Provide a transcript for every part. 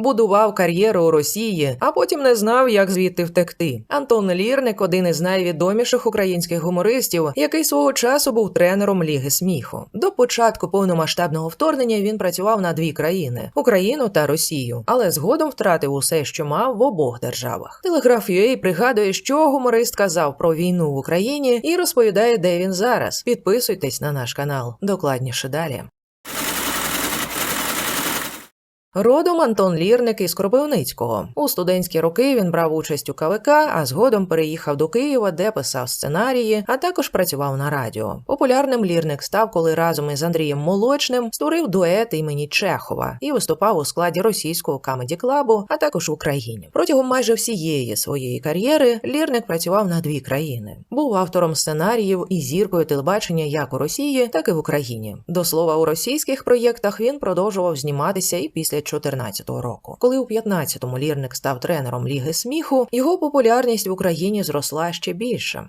будував кар'єру у Росії, а потім не знав, як звідти втекти. Антон Лірник один із найвідоміших українських гумористів, який свого часу був тренером Ліги сміху. До початку повномасштабного вторгнення він працював на дві країни Україну та Росію, але згодом втратив усе, що мав в обох державах. Телеграф UA пригадує, що гуморист казав про війну в Україні і розповідає, де він зараз. Підписуйтесь на наш канал. Докладніше далі. Родом Антон Лірник із Кропивницького. У студентські роки він брав участь у КВК, а згодом переїхав до Києва, де писав сценарії, а також працював на радіо. Популярним лірник став, коли разом із Андрієм Молочним створив дует імені Чехова і виступав у складі російського камеді клабу, а також в Україні. Протягом майже всієї своєї кар'єри Лірник працював на дві країни. Був автором сценаріїв і зіркою телебачення як у Росії, так і в Україні. До слова, у російських проєктах він продовжував зніматися і після 2014 року. Коли у 15-му лірник став тренером Ліги сміху, його популярність в Україні зросла ще більше.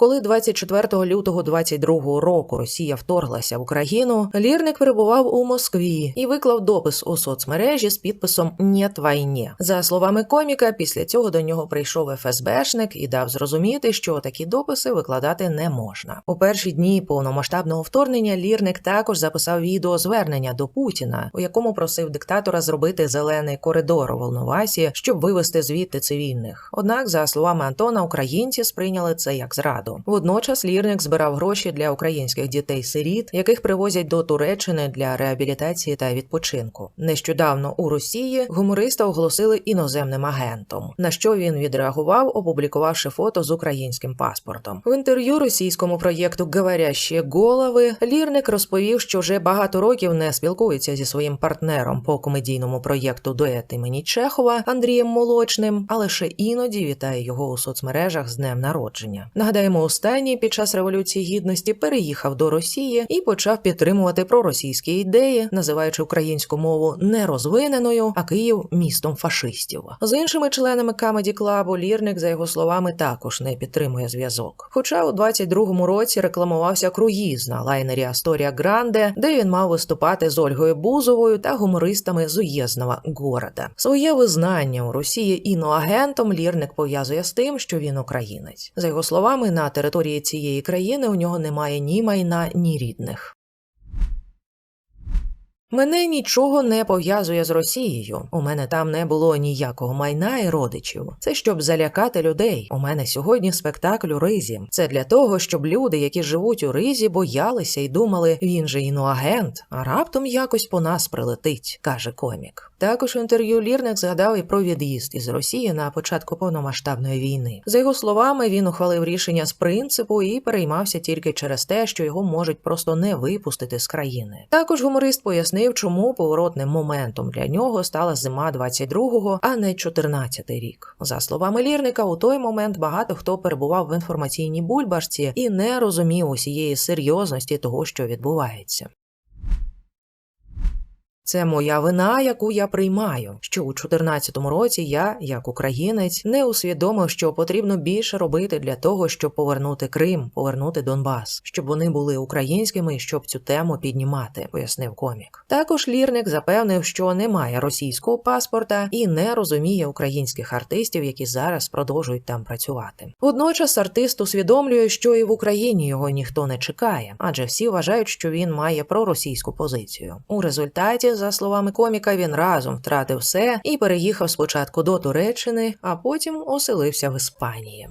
Коли 24 лютого 22 року Росія вторглася в Україну, лірник перебував у Москві і виклав допис у соцмережі з підписом «Нєт війні». За словами коміка, після цього до нього прийшов ФСБшник і дав зрозуміти, що такі дописи викладати не можна. У перші дні повномасштабного вторгнення лірник також записав відео звернення до Путіна, у якому просив диктатора зробити зелений коридор у Волновасі, щоб вивести звідти цивільних. Однак, за словами Антона, українці сприйняли це як зраду. Водночас лірник збирав гроші для українських дітей-сиріт, яких привозять до Туреччини для реабілітації та відпочинку. Нещодавно у Росії гумориста оголосили іноземним агентом, на що він відреагував, опублікувавши фото з українським паспортом. В інтерв'ю російському проєкту «Говорящі голови лірник розповів, що вже багато років не спілкується зі своїм партнером по комедійному проєкту дует імені Чехова Андрієм Молочним, а лише іноді вітає його у соцмережах з днем народження. Нагадаємо, останній під час революції гідності переїхав до Росії і почав підтримувати проросійські ідеї, називаючи українську мову не розвиненою, а Київ містом фашистів. З іншими членами Камеді Клабу Лірник, за його словами, також не підтримує зв'язок. Хоча у 22-му році рекламувався круїз на лайнері Асторія Гранде, де він мав виступати з Ольгою Бузовою та гумористами з уєзного города. Своє визнання у Росії іноагентом Лірник пов'язує з тим, що він українець. За його словами, на території цієї країни у нього немає ні майна, ні рідних. Мене нічого не пов'язує з Росією. У мене там не було ніякого майна і родичів. Це щоб залякати людей. У мене сьогодні спектакль у Ризі. Це для того, щоб люди, які живуть у Ризі, боялися і думали, він же іноагент, а раптом якось по нас прилетить, каже комік. Також інтерв'ю Лірник згадав і про від'їзд із Росії на початку повномасштабної війни. За його словами, він ухвалив рішення з принципу і переймався тільки через те, що його можуть просто не випустити з країни. Також гуморист пояснив, чому поворотним моментом для нього стала зима 22-го, а не 14-й рік. За словами Лірника, у той момент багато хто перебував в інформаційній бульбашці і не розумів усієї серйозності того, що відбувається. Це моя вина, яку я приймаю. Що у 14-му році я, як українець, не усвідомив, що потрібно більше робити для того, щоб повернути Крим, повернути Донбас, щоб вони були українськими і щоб цю тему піднімати, пояснив комік. Також лірник запевнив, що немає російського паспорта і не розуміє українських артистів, які зараз продовжують там працювати. Водночас артист усвідомлює, що і в Україні його ніхто не чекає, адже всі вважають, що він має проросійську позицію. У результаті за словами коміка, він разом втратив все і переїхав спочатку до Туреччини, а потім оселився в Іспанії.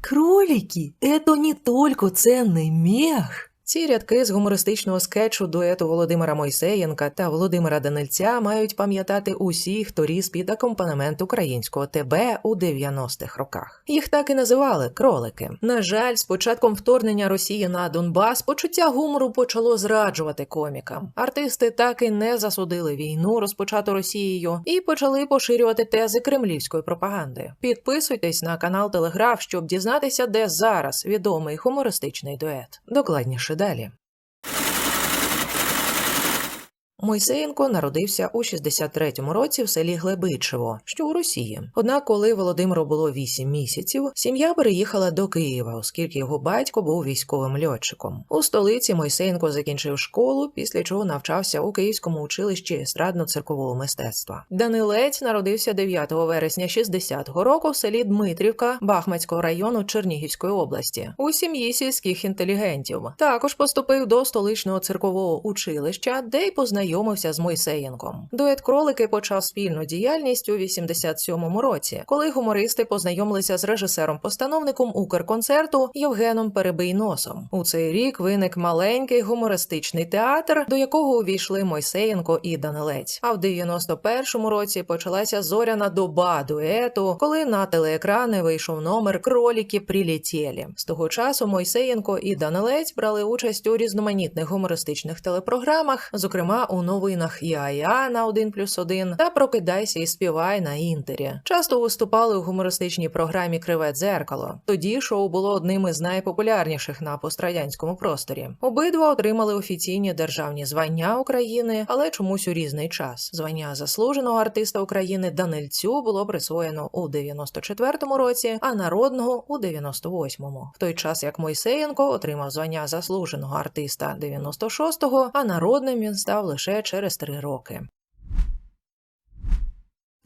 Кролики – это не только ценный мех. Ці рядки з гумористичного скетчу дуету Володимира Мойсеєнка та Володимира Данильця мають пам'ятати усі, хто ріс під акомпанемент українського ТБ у 90-х роках. Їх так і називали кролики. На жаль, з початком вторгнення Росії на Донбас почуття гумору почало зраджувати комікам. Артисти так і не засудили війну, розпочату Росією, і почали поширювати тези кремлівської пропаганди. Підписуйтесь на канал Телеграф, щоб дізнатися, де зараз відомий гумористичний дует. Докладніше далі. Мойсеєнко народився у 63-му році в селі Глебичево, що у Росії. Однак, коли Володимиру було 8 місяців, сім'я переїхала до Києва, оскільки його батько був військовим льотчиком. У столиці Мойсеєнко закінчив школу, після чого навчався у Київському училищі естрадно-циркового мистецтва. Данилець народився 9 вересня 60-го року в селі Дмитрівка Бахмацького району Чернігівської області у сім'ї сільських інтелігентів. Також поступив до столичного циркового училища, де й познайомився з Мойсеєнком. Дует кролики почав спільну діяльність у 87-му році, коли гумористи познайомилися з режисером-постановником Укрконцерту Євгеном Перебийносом. У цей рік виник маленький гумористичний театр, до якого увійшли Мойсеєнко і Данилець. А в 91-му році почалася зоряна доба дуету, коли на телеекрани вийшов номер Кроліки прилетєлі. З того часу Мойсеєнко і Данилець брали участь у різноманітних гумористичних телепрограмах, зокрема у новинах ІАЯ на 1 плюс 1 та Прокидайся і співай на інтері. Часто виступали у гумористичній програмі Криве дзеркало. Тоді шоу було одним із найпопулярніших на пострадянському просторі. Обидва отримали офіційні державні звання України, але чомусь у різний час. Звання заслуженого артиста України Данильцю було присвоєно у 94-му році, а народного у 98-му. В той час як Мойсеєнко отримав звання заслуженого артиста 96-го, а народним він став лише через три роки.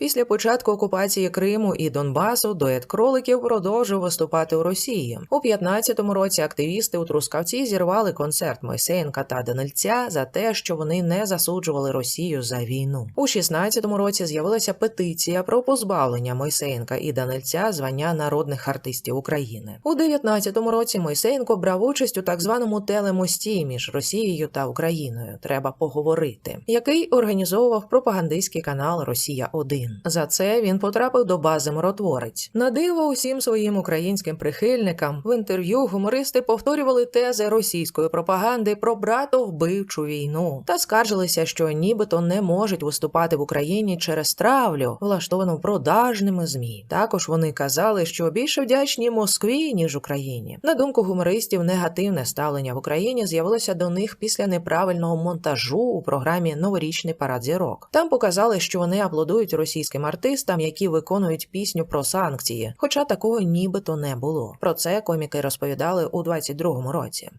Після початку окупації Криму і Донбасу дует кроликів продовжив виступати у Росії. У 15-му році активісти у Трускавці зірвали концерт Мойсеєнка та Данильця за те, що вони не засуджували Росію за війну. У 16-му році з'явилася петиція про позбавлення Мойсеєнка і Данильця звання народних артистів України. У 19-му році Мойсеєнко брав участь у так званому телемості між Росією та Україною. Треба поговорити, який організовував пропагандистський канал Росія 1 За це він потрапив до бази миротворець. На диво усім своїм українським прихильникам в інтерв'ю гумористи повторювали тези російської пропаганди про братовбивчу війну та скаржилися, що нібито не можуть виступати в Україні через травлю, влаштовану продажними змі. Також вони казали, що більше вдячні Москві ніж Україні. На думку гумористів, негативне ставлення в Україні з'явилося до них після неправильного монтажу у програмі Новорічний парад зірок. Там показали, що вони аплодують російським артистам, які виконують пісню про санкції, хоча такого нібито не було. Про це коміки розповідали у 22-му році.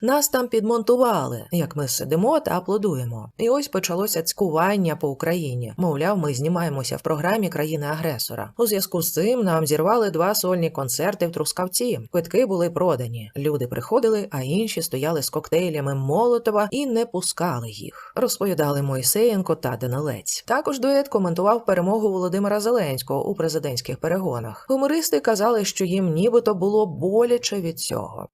Нас там підмонтували, як ми сидимо та аплодуємо. І ось почалося цькування по Україні. Мовляв, ми знімаємося в програмі країни-агресора. У зв'язку з цим нам зірвали два сольні концерти в Трускавці. Квитки були продані. Люди приходили, а інші стояли з коктейлями Молотова і не пускали їх. Розповідали Мойсеєнко та Данилець. Також дует коментував перемогу Володимира Зеленського у президентських перегонах. Гумористи казали, що їм нібито було боляче від цього.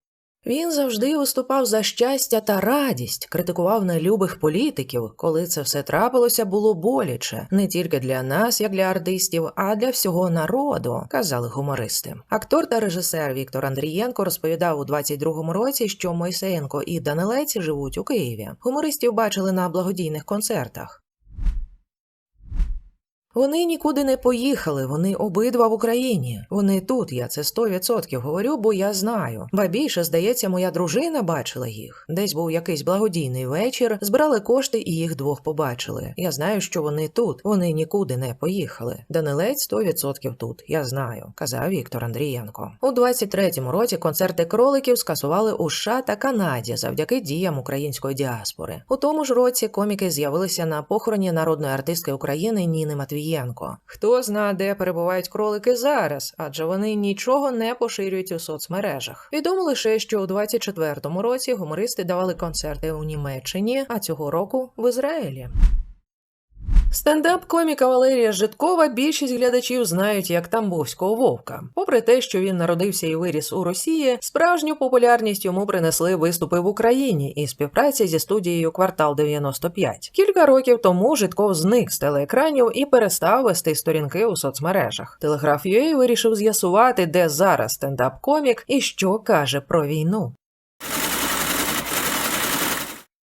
Він завжди виступав за щастя та радість, критикував нелюбих політиків. Коли це все трапилося, було боляче не тільки для нас, як для артистів, а для всього народу, казали гумористи. Актор та режисер Віктор Андрієнко розповідав у 22-му році, що Мойсеєнко і Данилець живуть у Києві. Гумористів бачили на благодійних концертах. Вони нікуди не поїхали, вони обидва в Україні. Вони тут, я це 100% говорю, бо я знаю. Ба більше, здається, моя дружина бачила їх. Десь був якийсь благодійний вечір, збирали кошти і їх двох побачили. Я знаю, що вони тут, вони нікуди не поїхали. Данилець 100% тут, я знаю, казав Віктор Андрієнко. У 23-му році концерти кроликів скасували у США та Канаді завдяки діям української діаспори. У тому ж році коміки з'явилися на похороні народної артистки України Ніни Матвієнко. Хто зна, де перебувають кролики зараз, адже вони нічого не поширюють у соцмережах. Відомо лише, що у 24-му році гумористи давали концерти у Німеччині, а цього року в Ізраїлі. Стендап-коміка Валерія Житкова більшість глядачів знають як Тамбовського вовка. Попри те, що він народився і виріс у Росії, справжню популярність йому принесли виступи в Україні і співпраця зі студією Квартал 95. Кілька років тому Житков зник з телеекранів і перестав вести сторінки у соцмережах. Телеграф UA вирішив з'ясувати, де зараз стендап-комік і що каже про війну.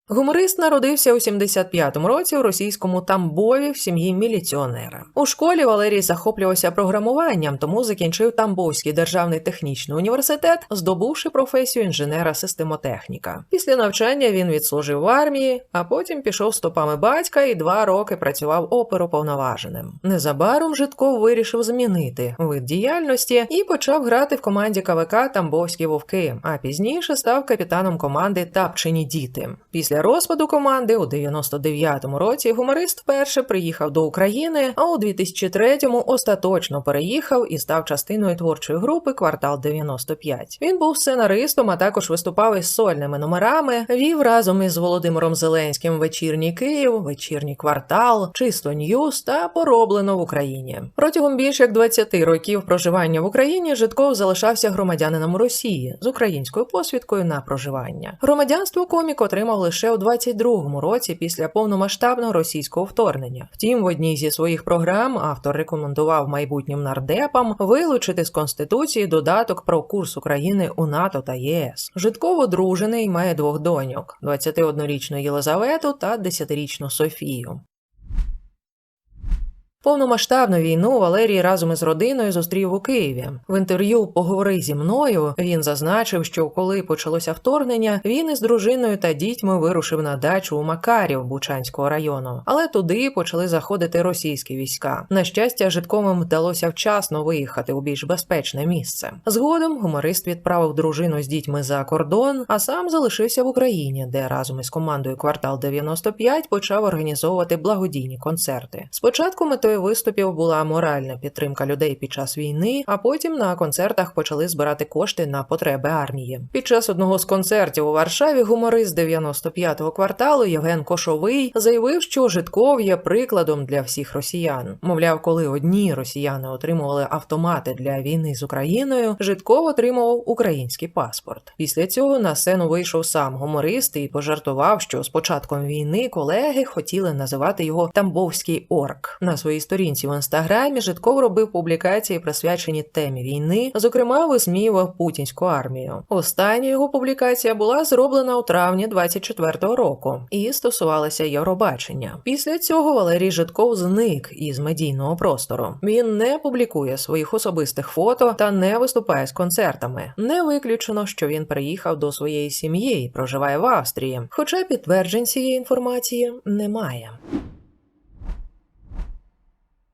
Гуморист народився у 75-му році у російському Тамбові в сім'ї міліціонера. У школі Валерій захоплювався програмуванням, тому закінчив Тамбовський державний технічний університет, здобувши професію інженера-системотехніка. Після навчання він відслужив в армії, а потім пішов стопами батька і два роки працював оперуповноваженим. Незабаром Житков вирішив змінити вид діяльності і почав грати в команді КВК Тамбовські вовки, а пізніше став капітаном команди Тапчині діти. Після розпаду команди у 99-му році гуморист вперше приїхав до України, а у 2003-му остаточно переїхав і став частиною творчої групи Квартал 95. Він був сценаристом, а також виступав із сольними номерами. Вів разом із Володимиром Зеленським вечірній Київ, вечірній квартал, чисто Ньюс та пороблено в Україні. Протягом більш як 20 років проживання в Україні Житков залишався громадянином Росії з українською посвідкою на проживання. Громадянство комік отримав лише у 22-му році після повномасштабного російського вторгнення. Втім, в одній зі своїх програм автор рекомендував майбутнім нардепам вилучити з конституції додаток про курс України у НАТО та ЄС. Житково одружений, має двох доньок: 21-річну Єлизавету та 10-річну Софію. Повномасштабну війну Валерій разом із родиною зустрів у Києві. В інтерв'ю Поговори зі мною він зазначив, що коли почалося вторгнення, він із дружиною та дітьми вирушив на дачу у Макарів Бучанського району. Але туди почали заходити російські війська. На щастя, житковим вдалося вчасно виїхати у більш безпечне місце. Згодом гуморист відправив дружину з дітьми за кордон, а сам залишився в Україні, де разом із командою Квартал 95 почав організовувати благодійні концерти. Спочатку метою виступів була моральна підтримка людей під час війни, а потім на концертах почали збирати кошти на потреби армії. Під час одного з концертів у Варшаві гуморист 95-го кварталу Євген Кошовий заявив, що Житков є прикладом для всіх росіян. Мовляв, коли одні росіяни отримували автомати для війни з Україною, Житков отримував український паспорт. Після цього на сцену вийшов сам гуморист і пожартував, що з початком війни колеги хотіли називати його Тамбовський орк. На своїй сторінці в інстаграмі Житков робив публікації, присвячені темі війни, зокрема, висміював путінську армію. Остання його публікація була зроблена у травні 24-го року і стосувалася Євробачення. Після цього Валерій Житков зник із медійного простору. Він не публікує своїх особистих фото та не виступає з концертами. Не виключено, що він приїхав до своєї сім'ї і проживає в Австрії, хоча підтверджень цієї інформації немає.